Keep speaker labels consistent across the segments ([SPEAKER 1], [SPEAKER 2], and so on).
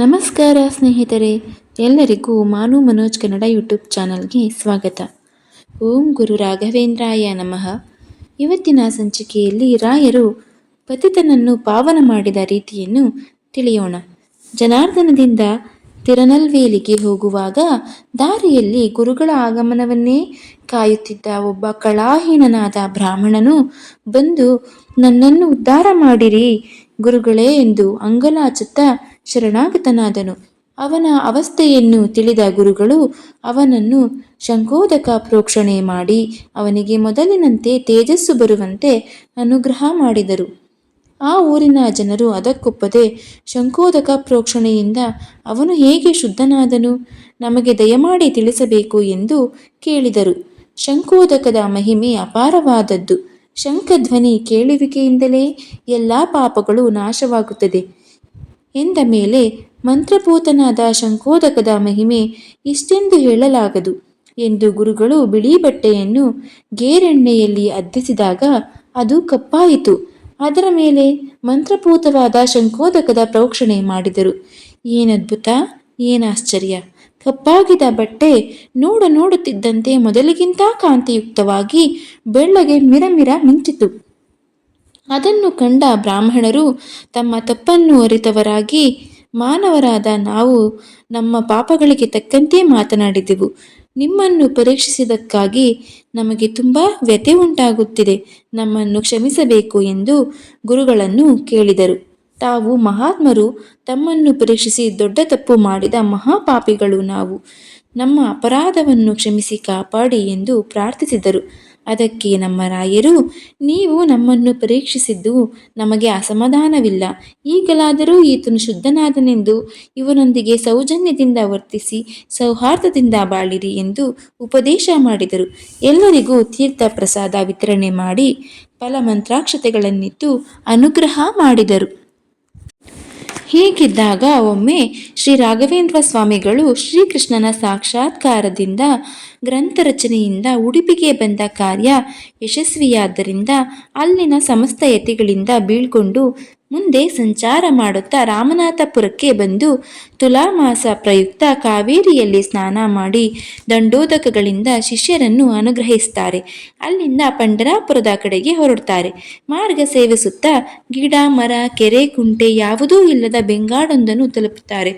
[SPEAKER 1] ನಮಸ್ಕಾರ ಸ್ನೇಹಿತರೆ, ಎಲ್ಲರಿಗೂ ಮಾನು ಮನೋಜ್ ಕನ್ನಡ ಯೂಟ್ಯೂಬ್ ಚಾನಲ್ಗೆ ಸ್ವಾಗತ. ಓಂ ಗುರು ರಾಘವೇಂದ್ರಾಯ ನಮಃ. ಇವತ್ತಿನ ಸಂಚಿಕೆಯಲ್ಲಿ ರಾಯರು ಪತಿತನನ್ನು ಪಾವನ ಮಾಡಿದ ರೀತಿಯನ್ನು ತಿಳಿಯೋಣ. ಜನಾರ್ದನದಿಂದ ತಿರನಲ್ವೇಲಿಗೆ ಹೋಗುವಾಗ ದಾರಿಯಲ್ಲಿ ಗುರುಗಳ ಆಗಮನವನ್ನೇ ಕಾಯುತ್ತಿದ್ದ ಒಬ್ಬ ಕಳಾಹೀನನಾದ ಬ್ರಾಹ್ಮಣನು ಬಂದು, ನನ್ನನ್ನು ಉದ್ಧಾರ ಮಾಡಿರಿ ಗುರುಗಳೇ ಎಂದು ಅಂಗಲಾಚುತ್ತಾ ಶರಣಾಗತನಾದನು. ಅವನ ಅವಸ್ಥೆಯನ್ನು ತಿಳಿದ ಗುರುಗಳು ಅವನನ್ನು ಶಂಕೋದಕ ಪ್ರೋಕ್ಷಣೆ ಮಾಡಿ ಅವನಿಗೆ ಮೊದಲಿನಂತೆ ತೇಜಸ್ಸು ಬರುವಂತೆ ಅನುಗ್ರಹ ಮಾಡಿದರು. ಆ ಊರಿನ ಜನರು ಅದಕ್ಕೊಪ್ಪದೆ ಶಂಕೋದಕ ಪ್ರೋಕ್ಷಣೆಯಿಂದ ಅವನು ಹೇಗೆ ಶುದ್ಧನಾದನು ನಮಗೆ ದಯಮಾಡಿ ತಿಳಿಸಬೇಕು ಎಂದು ಕೇಳಿದರು. ಶಂಕೋದಕದ ಮಹಿಮೆ ಅಪಾರವಾದದ್ದು. ಶಂಖಧ್ವನಿ ಕೇಳುವಿಕೆಯಿಂದಲೇ ಎಲ್ಲ ಪಾಪಗಳು ನಾಶವಾಗುತ್ತದೆ. ಎಂದ ಮೇಲೆ ಮಂತ್ರಭೂತನಾದ ಶಂಕೋದಕದ ಮಹಿಮೆ ಇಷ್ಟೆಂದು ಹೇಳಲಾಗದು ಎಂದು ಗುರುಗಳು ಬಿಳಿ ಬಟ್ಟೆಯನ್ನು ಗೇರೆಣ್ಣೆಯಲ್ಲಿ ಅದ್ದಿಸಿದಾಗ ಅದು ಕಪ್ಪಾಯಿತು. ಅದರ ಮೇಲೆ ಮಂತ್ರಪೂತವಾದ ಶಂಕೋದಕದ ಪ್ರೋಕ್ಷಣೆ ಮಾಡಿದರು. ಏನದ್ಭುತ, ಏನಾಶ್ಚರ್ಯ. ಕಪ್ಪಾಗಿದ ಬಟ್ಟೆ ನೋಡ ನೋಡುತ್ತಿದ್ದಂತೆ ಮೊದಲಿಗಿಂತ ಕಾಂತಿಯುಕ್ತವಾಗಿ ಬೆಳ್ಳಗೆ ಮಿರಮಿರ ಮಿಂಚಿತು. ಅದನ್ನು ಕಂಡ ಬ್ರಾಹ್ಮಣರು ತಮ್ಮ ತಪ್ಪನ್ನು ಅರಿತವರಾಗಿ, ಮಾನವರಾದ ನಾವು ನಮ್ಮ ಪಾಪಗಳಿಗೆ ತಕ್ಕಂತೆ ಮಾತನಾಡಿದೆವು. ನಿಮ್ಮನ್ನು ಪರೀಕ್ಷಿಸಿದ್ದಕ್ಕಾಗಿ ನಮಗೆ ತುಂಬ ವ್ಯಥೆ ಉಂಟಾಗುತ್ತಿದೆ. ನಮ್ಮನ್ನು ಕ್ಷಮಿಸಬೇಕು ಎಂದು ಗುರುಗಳನ್ನು ಕೇಳಿದರು. ತಾವು ಮಹಾತ್ಮರು, ತಮ್ಮನ್ನು ಪರೀಕ್ಷಿಸಿ ದೊಡ್ಡ ತಪ್ಪು ಮಾಡಿದ ಮಹಾಪಾಪಿಗಳು ನಾವು. ನಮ್ಮ ಅಪರಾಧವನ್ನು ಕ್ಷಮಿಸಿ ಕಾಪಾಡಿ ಎಂದು ಪ್ರಾರ್ಥಿಸಿದರು. ಅದಕ್ಕೆ ನಮ್ಮ ರಾಯರು, ನೀವು ನಮ್ಮನ್ನು ಪರೀಕ್ಷಿಸಿದ್ದು ನಮಗೆ ಅಸಮಾಧಾನವಿಲ್ಲ. ಈಗಲಾದರೂ ಈತನು ಶುದ್ಧನಾದನೆಂದು ಇವನೊಂದಿಗೆ ಸೌಜನ್ಯದಿಂದ ವರ್ತಿಸಿ ಸೌಹಾರ್ದದಿಂದ ಬಾಳಿರಿ ಎಂದು ಉಪದೇಶ ಮಾಡಿದರು. ಎಲ್ಲರಿಗೂ ತೀರ್ಥ ಪ್ರಸಾದ ವಿತರಣೆ ಮಾಡಿ ಫಲ ಫಲಮಂತ್ರಾಕ್ಷತೆಗಳನ್ನಿತ್ತು ಅನುಗ್ರಹ ಮಾಡಿದರು. ಹೀಗಿದ್ದಾಗ ಒಮ್ಮೆ ಶ್ರೀ ರಾಘವೇಂದ್ರ ಸ್ವಾಮಿಗಳು ಶ್ರೀಕೃಷ್ಣನ ಸಾಕ್ಷಾತ್ಕಾರದಿಂದ ಗ್ರಂಥ ರಚನೆಯಿಂದ ಉಡುಪಿಗೆ ಬಂದ ಕಾರ್ಯ ಯಶಸ್ವಿಯಾದ್ದರಿಂದ ಅಲ್ಲಿನ ಸಮಸ್ತ ಯತಿಗಳಿಂದ ಬೀಳ್ಕೊಂಡು ಮುಂದೆ ಸಂಚಾರ ಮಾಡುತ್ತಾ ರಾಮನಾಥಪುರಕ್ಕೆ ಬಂದು ತುಲಾಮಾಸ ಪ್ರಯುಕ್ತ ಕಾವೇರಿಯಲ್ಲಿ ಸ್ನಾನ ಮಾಡಿ ದಂಡೋದಕಗಳಿಂದ ಶಿಷ್ಯರನ್ನು ಅನುಗ್ರಹಿಸ್ತಾರೆ. ಅಲ್ಲಿಂದ ಪಂಡರಾಪುರದ ಕಡೆಗೆ ಹೊರಡ್ತಾರೆ ಮಾರ್ಗ ಸೇವಿಸುತ್ತಾ ಗಿಡ, ಮರ, ಕೆರೆ ಕುಂಟೆ ಯಾವುದೂ ಇಲ್ಲದ ಬೆಂಗಾಡೊಂದನ್ನು ತಲುಪುತ್ತಾರೆ.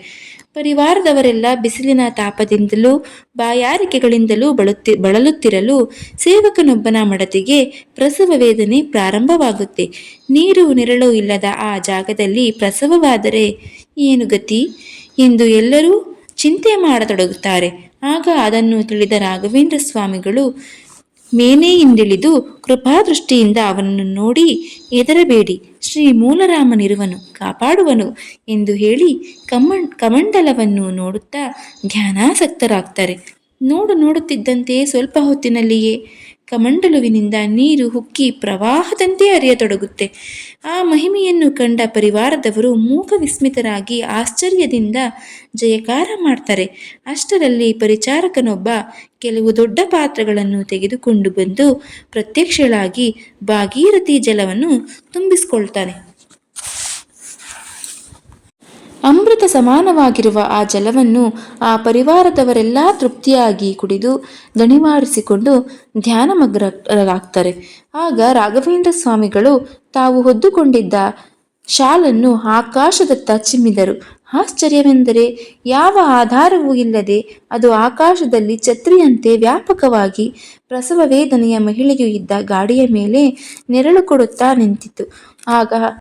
[SPEAKER 1] ಪರಿವಾರದವರೆಲ್ಲ ಬಿಸಿಲಿನ ತಾಪದಿಂದಲೂ, ಬಾಯಾರಿಕೆಗಳಿಂದಲೂ ಬಳುತ್ತಿ, ಬಳಲುತ್ತಿರಲು ಸೇವಕನೊಬ್ಬನ ಮಡತಿಗೆ ಪ್ರಸವ ವೇದನೆ ಪ್ರಾರಂಭವಾಗುತ್ತೆ. ನೀರು, ನೆರಳು ಇಲ್ಲದ ಆ ಜಾಗದಲ್ಲಿ ಪ್ರಸವವಾದರೆ ಏನು ಗತಿ? ಎಂದು ಎಲ್ಲರೂ ಚಿಂತೆ ಮಾಡತೊಡಗುತ್ತಾರೆ. ಆಗ ಅದನ್ನು ತಿಳಿದ ರಾಘವೇಂದ್ರ ಸ್ವಾಮಿಗಳು ಮೇನೆಯಿಂದಿಳಿದು ಕೃಪಾದೃಷ್ಟಿಯಿಂದ ಅವನನ್ನು ನೋಡಿ ಎದರಬೇಡಿ ಶ್ರೀ ಮೂಲರಾಮನಿರುವನು ಕಾಪಾಡುವನು ಎಂದು ಹೇಳಿ ಕಮಂ ಕಮಂಡಲವನ್ನು ನೋಡುತ್ತಾ ಧ್ಯಾನಾಸಕ್ತರಾಗ್ತಾರೆ. ನೋಡು ನೋಡುತ್ತಿದ್ದಂತೆ ಸ್ವಲ್ಪ ಹೊತ್ತಿನಲ್ಲಿಯೇ ಕಮಂಡಲುವಿನಿಂದ ನೀರು ಹುಕ್ಕಿ ಪ್ರವಾಹದಂತೆ ಅರಿಯತೊಡಗುತ್ತೆ. ಆ ಮಹಿಮೆಯನ್ನು ಕಂಡ ಪರಿವಾರದವರು ಮೂಕ ವಿಸ್ಮಿತರಾಗಿ ಆಶ್ಚರ್ಯದಿಂದ ಜಯಕಾರ ಮಾಡ್ತಾರೆ. ಅಷ್ಟರಲ್ಲಿ ಪರಿಚಾರಕನೊಬ್ಬ ಕೆಲವು ದೊಡ್ಡ ಪಾತ್ರಗಳನ್ನು ತೆಗೆದುಕೊಂಡು ಬಂದು ಪ್ರತ್ಯಕ್ಷಳಾಗಿ ಭಾಗೀರಥಿ ಜಲವನ್ನು ತುಂಬಿಸ್ಕೊಳ್ತಾನೆ. ಅಮೃತ ಸಮಾನವಾಗಿರುವ ಆ ಜಲವನ್ನು ಆ ಪರಿವಾರದವರೆಲ್ಲ ತೃಪ್ತಿಯಾಗಿ ಕುಡಿದು ದಣಿವಾರಿಸಿಕೊಂಡು ಧ್ಯಾನಮಗ್ನರಾಗ್ತಾರೆ. ಆಗ ರಾಘವೇಂದ್ರ ಸ್ವಾಮಿಗಳು ತಾವು ಹೊದ್ದುಕೊಂಡಿದ್ದ ಶಾಲನ್ನು ಆಕಾಶದತ್ತ ಚಿಮ್ಮಿದರು. ಆಶ್ಚರ್ಯವೆಂದರೆ ಯಾವ ಆಧಾರವೂ ಇಲ್ಲದೆ ಅದು ಆಕಾಶದಲ್ಲಿ ಛತ್ರಿಯಂತೆ ವ್ಯಾಪಕವಾಗಿ ಪ್ರಸವ ವೇದನೆಯ ಮಹಿಳೆಯು ಇದ್ದ ಗಾಡಿಯ ಮೇಲೆ ನೆರಳು ಕೊಡುತ್ತಾ ನಿಂತಿತು ಆಗ